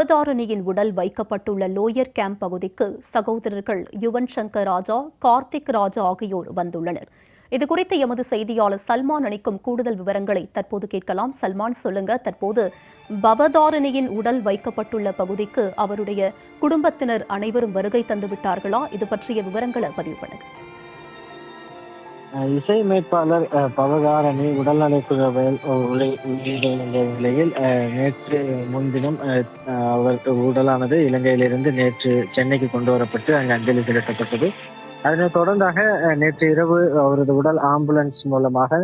அவதாரணியின் உடல் வைக்கப்பட்டுள்ள lower camp பகுதிக்கு சகோதரர்கள் யுவன் சங்கர் ராஜா கார்த்திக் ராஜா ஆகியோர் வந்துள்ளனர். இதுகுறித்து எமது செய்தியாளர் சல்மான் அளிக்கும் கூடுதல் விவரங்களை தற்போது கேட்கலாம். சல்மான் சொல்லுங்க. தற்போது பவதாரணியின் உடல் வைக்கப்பட்டுள்ள பகுதிக்கு அவருடைய குடும்பத்தினர் அனைவரும் வருகை தந்து விட்டார்களா இது பற்றிய விவரங்களை பதிவு பண்ணுங்கள் அஹ் இசையமைப்பாளர் பவகாரணி உடல்நலை உடல்நலக்குறைவில் உயிரிழந்த நிலையில் நேற்று முன்தினம் அவர் உடலானது இலங்கையிலிருந்து நேற்று சென்னைக்கு கொண்டு வரப்பட்டு அங்கு அஞ்சலி செலுத்தப்பட்டது. அதனைத் தொடர்ந்தாக நேற்று இரவு அவரது உடல் ஆம்புலன்ஸ் மூலமாக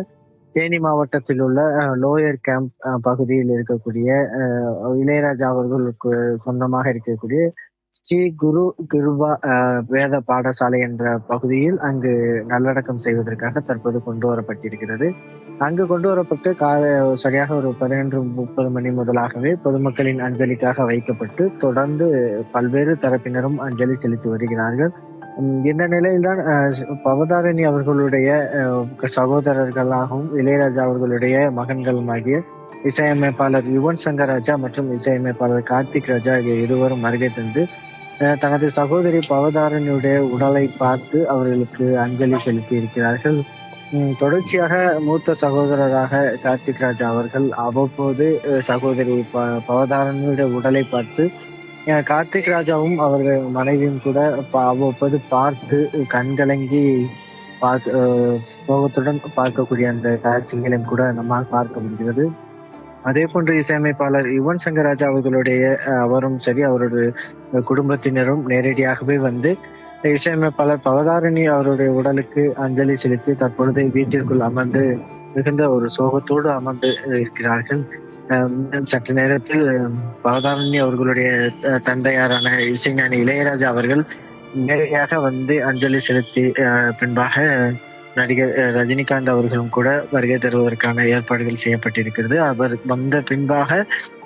தேனி மாவட்டத்தில் உள்ள லோயர் கேம்ப் பகுதியில் இருக்கக்கூடிய இளையராஜா அவர்களுக்கு சொந்தமாக இருக்கக்கூடிய ஸ்ரீ குரு கிருபா அஹ், வேத பாடசாலை என்ற பகுதியில் அங்கு நல்லடக்கம் செய்வதற்காக தற்போது கொண்டு வரப்பட்டிருக்கிறது. அங்கு கொண்டு வரப்பட்டு காலை சரியாக ஒரு பதினொன்று முப்பது மணி முதலாகவே பொதுமக்களின் அஞ்சலிக்காக வைக்கப்பட்டு தொடர்ந்து பல்வேறு தரப்பினரும் அஞ்சலி செலுத்தி வருகிறார்கள். இந்த நிலையில்தான் பவதாரணி அவர்களுடைய அஹ், சகோதரர்களாகவும் இளையராஜா அவர்களுடைய மகன்களுமாகிய இசையமைப்பாளர் யுவன் சங்கர் ராஜா மற்றும் இசையமைப்பாளர் கார்த்திக் ராஜா ஆகிய இருவரும் வருகை தந்து தனது சகோதரி பவதாரனுடைய உடலை பார்த்து அவர்களுக்கு அஞ்சலி செலுத்தி இருக்கிறார்கள் தொடர்ச்சியாக மூத்த சகோதரராக கார்த்திக் ராஜா அவர்கள் அவ்வப்போது சகோதரி ப பவதாரனுடைய உடலை பார்த்து கார்த்திக் ராஜாவும் அவர்கள் மனைவியும் கூட அவ்வப்போது பார்த்து கண்கலங்கி பார்க்க சோகத்துடன் பார்க்கக்கூடிய அந்த காட்சிகளையும் கூட நம்மால் பார்க்க முடிகிறது. அதே போன்று இசையமைப்பாளர் யுவன் சங்கர் ராஜா அவர்களுடைய அவரும் சரி அவருடைய குடும்பத்தினரும் நேரடியாகவே வந்து இசையமைப்பாளர் பவதாரணி அவருடைய உடலுக்கு அஞ்சலி செலுத்தி தற்பொழுது வீட்டிற்குள் அமர்ந்து மிகுந்த ஒரு சோகத்தோடு அமர்ந்து இருக்கிறார்கள். சற்று நேரத்தில் பவதாரணி அவர்களுடைய தந்தையாரான இசைஞானி இளையராஜா அவர்கள் நேரடியாக வந்து அஞ்சலி செலுத்தி பின்பாக நடிகர் ரஜினிகாந்த் அவர்களும் கூட வருகை தருவதற்கான ஏற்பாடுகள் செய்யப்பட்டிருக்கிறது. அவர் வந்த பின்பாக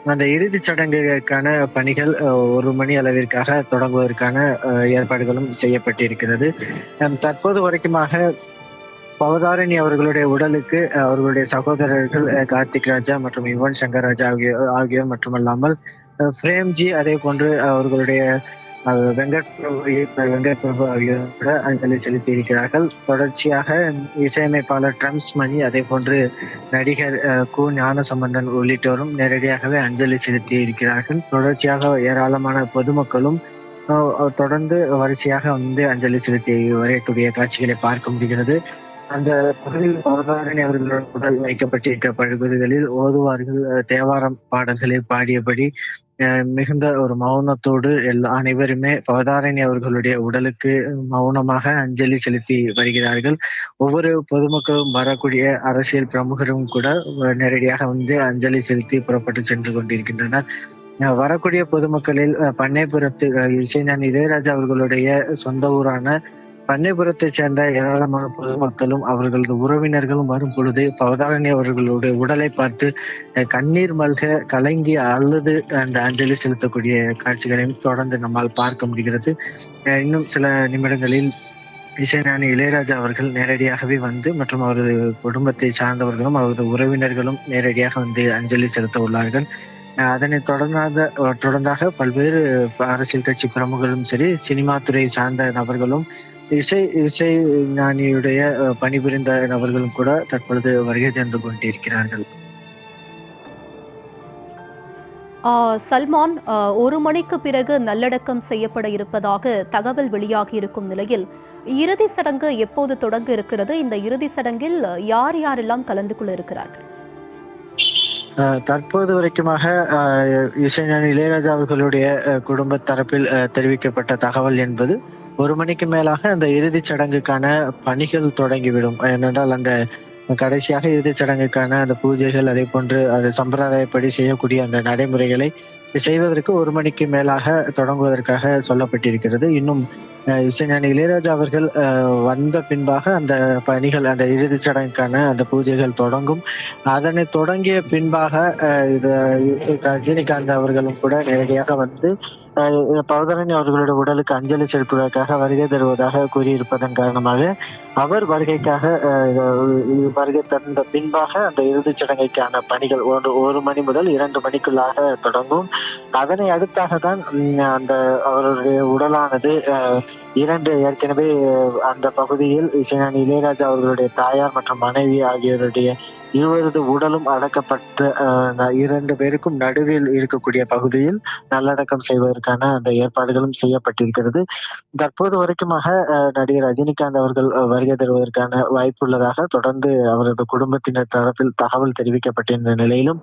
அந்த இறுதிச் சடங்குகளுக்கான பணிகள் ஒரு மணி அளவிற்காக தொடங்குவதற்கான அஹ், ஏற்பாடுகளும் செய்யப்பட்டிருக்கிறது. அஹ், தற்போது வரைக்குமாக பவதாரணி அவர்களுடைய உடலுக்கு அவர்களுடைய சகோதரர்கள் கார்த்திக் ராஜா மற்றும் யுவன் சங்கர் ராஜா ஆகியோர் ஆகியோர் மட்டுமல்லாமல் பிரேம்ஜி அதே போன்று அவர்களுடைய வெங்கட் பிரபு இயக்குனர் வெங்கட் பிரபு ஆகியோரோட அஞ்சலி செலுத்தி இருக்கிறார்கள் தொடர்ச்சியாக இசையமைப்பாளர் ட்ரம்ஸ் மணி அதே போன்று நடிகர் கு ஞானசம்பந்தன் உள்ளிட்டோரும் நேரடியாகவே அஞ்சலி செலுத்தி இருக்கிறார்கள் தொடர்ச்சியாக ஏராளமான பொதுமக்களும் தொடர்ந்து வரிசையாக வந்து அஞ்சலி செலுத்தி வரையக்கூடிய காட்சிகளை பார்க்க முடிகிறது. அந்த பகுதியில் பவதாரணி அவர்களுடன் உடல் வைக்கப்பட்டிருக்க பகுதிகளில் ஓதுவார்கள் தேவாரம் பாடல்களை பாடியபடி மிகுந்த ஒரு மௌனத்தோடு எல்லா அனைவருமே பவதாரணி அவர்களுடைய உடலுக்கு மௌனமாக அஞ்சலி செலுத்தி வருகிறார்கள். ஒவ்வொரு பொதுமக்களும் வரக்கூடிய அரசியல் பிரமுகரும் கூட நேரடியாக வந்து அஞ்சலி செலுத்தி புறப்பட்டு சென்று கொண்டிருக்கின்றனர். அஹ், வரக்கூடிய பொதுமக்களில் அஹ், பண்ணைபுரத்து இசைஞான் இளையராஜா அவர்களுடைய சொந்த ஊரான பண்ணைபுரத்தைச் சேர்ந்த ஏராளமான பொதுமக்களும் அவர்களது உறவினர்களும் வரும் பொழுது பவதாரணி அவர்களுடைய உடலை பார்த்து கண்ணீர் மல்க கலங்கி அழுது அந்த அஞ்சலி செலுத்தக்கூடிய காட்சிகளையும் தொடர்ந்து நம்மால் பார்க்க முடிகிறது. இன்னும் சில நிமிடங்களில் இசைஞானி இளையராஜா அவர்கள் நேரடியாகவே வந்து மற்றும் அவரது குடும்பத்தை சார்ந்தவர்களும் அவரது உறவினர்களும் நேரடியாக வந்து அஞ்சலி செலுத்த உள்ளார்கள். அஹ், அதனைத் தொடர்ந்தாத தொடர்ந்தாக பல்வேறு அரசியல் கட்சி பிரமுகர்களும் சரி சினிமா துறை சார்ந்த நபர்களும் இசை இசை ஞானியுடைய பணிபுரிந்த நபர்களும் கூட தற்பொழுது வருகை தந்து கொண்டிருக்கிறார்கள். சல்மான் ஒரு மணிக்கு பிறகு நல்லடக்கம் செய்யப்பட இருப்பதாக தகவல் வெளியாகி இருக்கும் நிலையில் இறுதி சடங்கு எப்போது தொடங்க இருக்கிறது? இந்த இறுதி சடங்கில் யார் யாரெல்லாம் கலந்து கொள்ள இருக்கிறார்கள் தற்போது வரைக்குமாக இசைஞானி இளையராஜா அவர்களுடைய குடும்ப தரப்பில் தெரிவிக்கப்பட்ட தகவல் என்பது ஒரு மணிக்கு மேலாக அந்த இறுதிச் சடங்குக்கான பணிகள் தொடங்கிவிடும். ஏனென்றால் அந்த கடைசியாக இறுதிச் சடங்குக்கான அந்த பூஜைகள் அதே போன்று அது சம்பிரதாயப்படி செய்யக்கூடிய அந்த நடைமுறைகளை செய்வதற்கு ஒரு மணிக்கு மேலாக தொடங்குவதற்காக சொல்லப்பட்டிருக்கிறது. இன்னும் அஹ், இசைஞானி இளையராஜா அவர்கள் அஹ், வந்த பின்பாக அந்த பணிகள் அந்த இறுதிச் சடங்குக்கான அந்த பூஜைகள் தொடங்கும். அதனை தொடங்கிய பின்பாக அஹ், இது ரஜினிகாந்த் அவர்களும் கூட நேரடியாக வந்து பவதரணி அவர்களுடைய உடலுக்கு அஞ்சலி செலுத்துவதற்காக வருகை தருவதாக கூறியிருப்பதன் காரணமாக அவர் வருகைக்காக வருகை தந்த பின்பாக அந்த இறுதிச் சடங்குக்கான பணிகள் ஒரு ஒரு மணி முதல் இரண்டு மணிக்குள்ளாக தொடங்கும். அதனை அடுத்தாக தான் அந்த அவருடைய உடலானது அஹ், இரண்டு ஏற்கனவே அந்த பகுதியில் இசைஞானி இளையராஜா அவர்களுடைய தாயார் மற்றும் மனைவி ஆகியோருடைய இருவரது உடலும் அடக்கப்பட்ட இரண்டு பேருக்கும் நடுவில் இருக்கக்கூடிய பகுதியில் நல்லடக்கம் செய்வதற்கான அந்த ஏற்பாடுகளும் செய்யப்பட்டிருக்கிறது. தற்போது வரைக்குமாக நடிகர் ரஜினிகாந்த் அவர்கள் வருகை தருவதற்கான வாய்ப்பு உள்ளதாக தொடர்ந்து அவரது குடும்பத்தினர் தரப்பில் தகவல் தெரிவிக்கப்பட்டிருந்த நிலையிலும்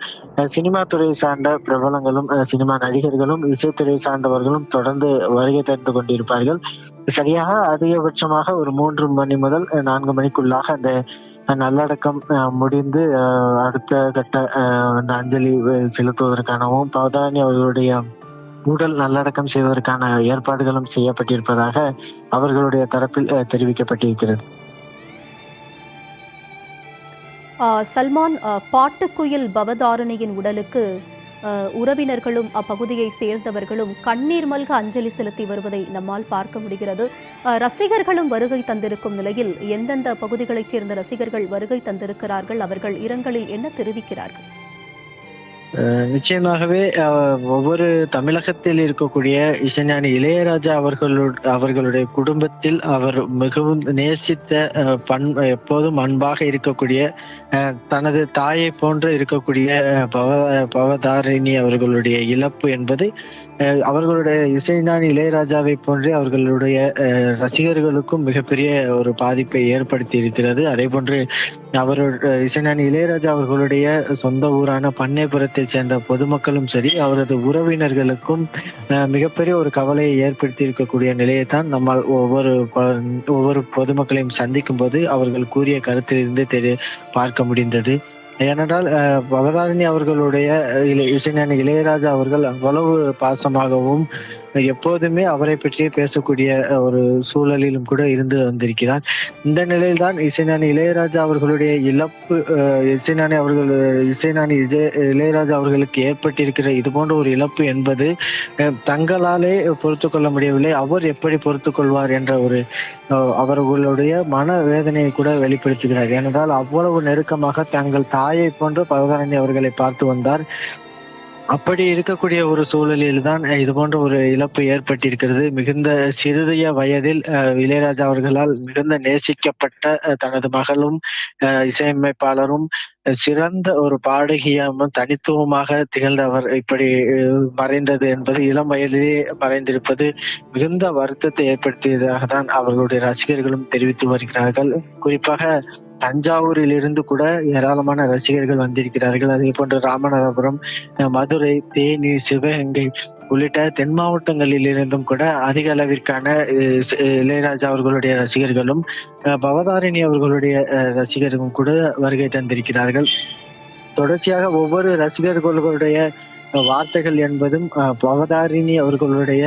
சினிமா துறையை சார்ந்த பிரபலங்களும் அஹ், சினிமா நடிகர்களும் இசைத்துறை சார்ந்தவர்களும் தொடர்ந்து வருகை தந்து கொண்டிருப்பார்கள். சரியாக அதிகபட்சமாக ஒரு மூன்று மணி முதல் நான்கு மணிக்குள்ளாக அந்த நல்லடக்கம் முடிந்து அடுத்த கட்ட அந்த அஞ்சலி செலுத்துவதற்கானவும் பவதானி அவர்களுடைய உடல் நல்லடக்கம் செய்வதற்கான ஏற்பாடுகளும் செய்யப்பட்டிருப்பதாக அவர்களுடைய தரப்பில் அஹ், தெரிவிக்கப்பட்டிருக்கிறது. சல்மான் பாட்டுக்குயில் பவதாரணியின் உடலுக்கு உறவினர்களும் அப்பகுதியை சேர்ந்தவர்களும் கண்ணீர் மல்க அஞ்சலி செலுத்தி வருவதை நம்மால் பார்க்க முடிகிறது. ரசிகர்களும் வருகை தந்திருக்கும் நிலையில் எந்தெந்த பகுதிகளைச் சேர்ந்த ரசிகர்கள் வருகை தந்திருக்கிறார்கள்? அவர்கள் இரங்கலில் என்ன தெரிவிக்கிறார்கள்? நிச்சயமாகவே ஒவ்வொரு தமிழகத்தில் இருக்கக்கூடிய இசைஞானி இளையராஜா அவர்களு அவர்களுடைய குடும்பத்தில் அவர் மிகவும் நேசித்த பண் எப்போதும் அன்பாக இருக்கக்கூடிய தனது தாயை போன்று இருக்கக்கூடிய பவ பவதாரிணி அவர்களுடைய இழப்பு என்பது அவர்களுடைய இசைஞானி இளையராஜாவை போன்றே அவர்களுடைய அஹ், ரசிகர்களுக்கும் மிகப்பெரிய ஒரு பாதிப்பை ஏற்படுத்தி இருக்கிறது அதே போன்று அவருடைய இசைஞானி இளையராஜா அவர்களுடைய சொந்த ஊரான பண்ணைபுரத்தை சேர்ந்த பொதுமக்களும் சரி அவரது உறவினர்களுக்கும் அஹ், மிகப்பெரிய ஒரு கவலையை ஏற்படுத்தி இருக்கக்கூடிய நிலையை தான் நம்மால் ஒவ்வொரு ஒவ்வொரு பொதுமக்களையும் சந்திக்கும் போது அவர்கள் கூறிய கருத்திலிருந்து தெரி பார்க்க முடிந்தது. ஏனென்றால் அஹ், பவதாரிணி அவர்களுடைய இளை- இசைஞானி இளையராஜா அவர்கள் அவ்வளவு பாசமாகவும் எப்போதுமே அவரை பற்றியே பேசக்கூடிய ஒரு சூழலிலும் கூட இருந்து வந்திருக்கிறார். இந்த நிலையில்தான் இசைஞானி இளையராஜா அவர்களுடைய இழப்பு இசைஞானி அவர்கள் இசைஞானி இஜய இளையராஜா அவர்களுக்கு ஏற்பட்டிருக்கிற இது போன்ற ஒரு இழப்பு என்பது தங்களாலே பொறுத்து கொள்ள முடியவில்லை. அவர் எப்படி பொறுத்து கொள்வார் என்ற ஒரு அவர்களுடைய மன வேதனையை கூட வெளிப்படுத்துகிறார். ஏனென்றால் அவ்வளவு நெருக்கமாக தங்கள் தாயை போன்று பகவானி அவர்களை பார்த்து வந்தார். அப்படி இருக்கக்கூடிய ஒரு சூழலில் தான் இது போன்ற ஒரு இழப்பு ஏற்பட்டிருக்கிறது. மிகுந்த சிறிய வயதில் அஹ், இளையராஜா அவர்களால் மிகுந்த நேசிக்கப்பட்ட தனது மகளும் அஹ், இசையமைப்பாளரும் சிறந்த ஒரு பாடகியாகவும் தனித்துவமாக திகழ்ந்தவர் இப்படி மறைந்தது என்பது இளம் வயதிலே மறைந்திருப்பது மிகுந்த வருத்தத்தை ஏற்படுத்தியதாக தான் அவர்களுடைய ரசிகர்களும் தெரிவித்து வருகிறார்கள். குறிப்பாக தஞ்சாவூரில் இருந்து கூட ஏராளமான ரசிகர்கள் வந்திருக்கிறார்கள். அதே போன்று ராமநாதபுரம் அஹ், மதுரை தேனி சிவகங்கை உள்ளிட்ட தென் மாவட்டங்களில் இருந்தும் கூட அதிக அளவிற்கான இளையராஜா அவர்களுடைய ரசிகர்களும் அஹ், பவதாரிணி அவர்களுடைய அஹ், ரசிகர்களும் கூட வருகை தந்திருக்கிறார்கள். தொடர்ச்சியாக ஒவ்வொரு ரசிகர்களுடைய வார்த்தைகள் என்பதும் அஹ், பவதாரிணி அவர்களுடைய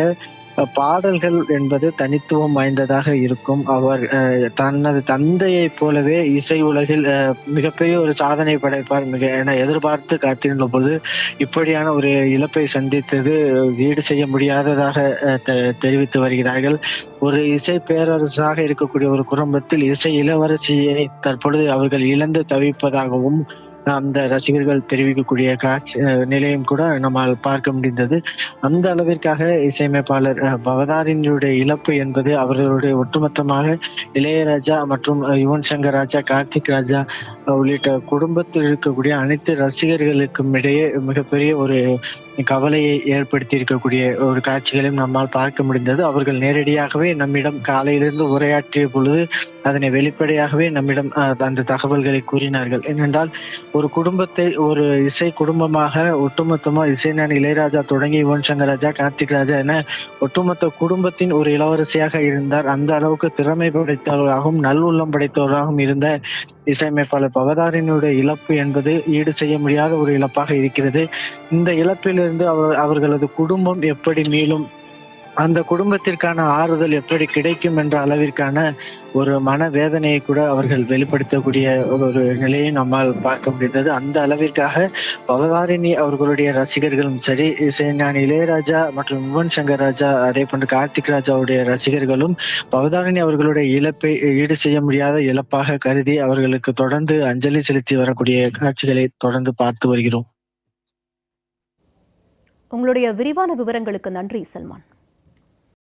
பாடல்கள் என்பது தனித்துவம் வாய்ந்ததாக இருக்கும். அவர் தனது தந்தையைப் போலவே இசை உலகில் மிகப்பெரிய ஒரு சாதனை படைப்பார். மிக என எதிர்பார்த்து காத்திருந்த பொழுது இப்படியான ஒரு இழப்பை சந்தித்தது ஈடு செய்ய முடியாததாக தெ- தெரிவித்து வருகிறார்கள். ஒரு இசை பேரரசாக இருக்கக்கூடிய ஒரு குடும்பத்தில் இசை இளவரசியை தற்பொழுது அவர்கள் இழந்து தவிப்பதாகவும் அந்த ரசிகர்கள் தெரிவிக்கக்கூடிய காட்சி அஹ், நிலையும் கூட நம்மால் பார்க்க முடிந்தது. அந்த அளவிற்காக இசையமைப்பாளர் அஹ், பவதாரினுடைய இழப்பு என்பது அவர்களுடைய ஒட்டுமொத்தமாக இளையராஜா மற்றும் யுவன் சங்கர் ராஜா கார்த்திக் ராஜா உள்ளிட்ட குடும்பத்தில் இருக்கக்கூடிய அனைத்து ரசிகர்களுக்கும் இடையே மிகப்பெரிய ஒரு கவலையை ஏற்படுத்தி இருக்கக்கூடிய ஒரு காட்சிகளையும் நம்மால் பார்க்க முடிந்தது. அவர்கள் நேரடியாகவே நம்மிடம் காலையிலிருந்து உரையாற்றிய பொழுது அதனை வெளிப்படையாகவே நம்மிடம் அந்த தகவல்களை கூறினார்கள். ஏனென்றால் ஒரு குடும்பத்தை ஒரு இசை குடும்பமாக ஒட்டுமொத்தமாக இசைஞானி இளையராஜா தொடங்கி யுவன் சங்கர் ராஜா கார்த்திக் ராஜா என ஒட்டுமொத்த குடும்பத்தின் ஒரு இளவரசியாக இருந்தார். அந்த அளவுக்கு திறமை படைத்தவராகவும் நல்லுள்ளம் படைத்தவராகவும் இருந்த இசையமைப்பாளர் பகதாரினுடைய இழப்பு என்பது ஈடு செய்ய முடியாத ஒரு இழப்பாக இருக்கிறது. இந்த இழப்பிலிருந்து அவர் அவர்களது குடும்பம் எப்படி மீளும்? அந்த குடும்பத்திற்கான ஆறுதல் எப்படி கிடைக்கும் என்ற அளவிற்கான ஒரு மன வேதனையை கூட அவர்கள் வெளிப்படுத்தக்கூடிய ஒரு நிலையை நம்மால் பார்க்க முடிந்தது. அந்த அளவிற்காக பவதாரிணி அவர்களுடைய ரசிகர்களும் சரி இசைஞானி இளையராஜா மற்றும் யுவன் சங்கர் ராஜா அதே போன்று கார்த்திக் ராஜாவுடைய ரசிகர்களும் பவதாரிணி அவர்களுடைய இழப்பை ஈடு செய்ய முடியாத இழப்பாக கருதி அவர்களுக்கு தொடர்ந்து அஞ்சலி செலுத்தி வரக்கூடிய காட்சிகளை தொடர்ந்து பார்த்து வருகிறோம். உங்களுடைய விரிவான விவரங்களுக்கு நன்றி சல்மான்.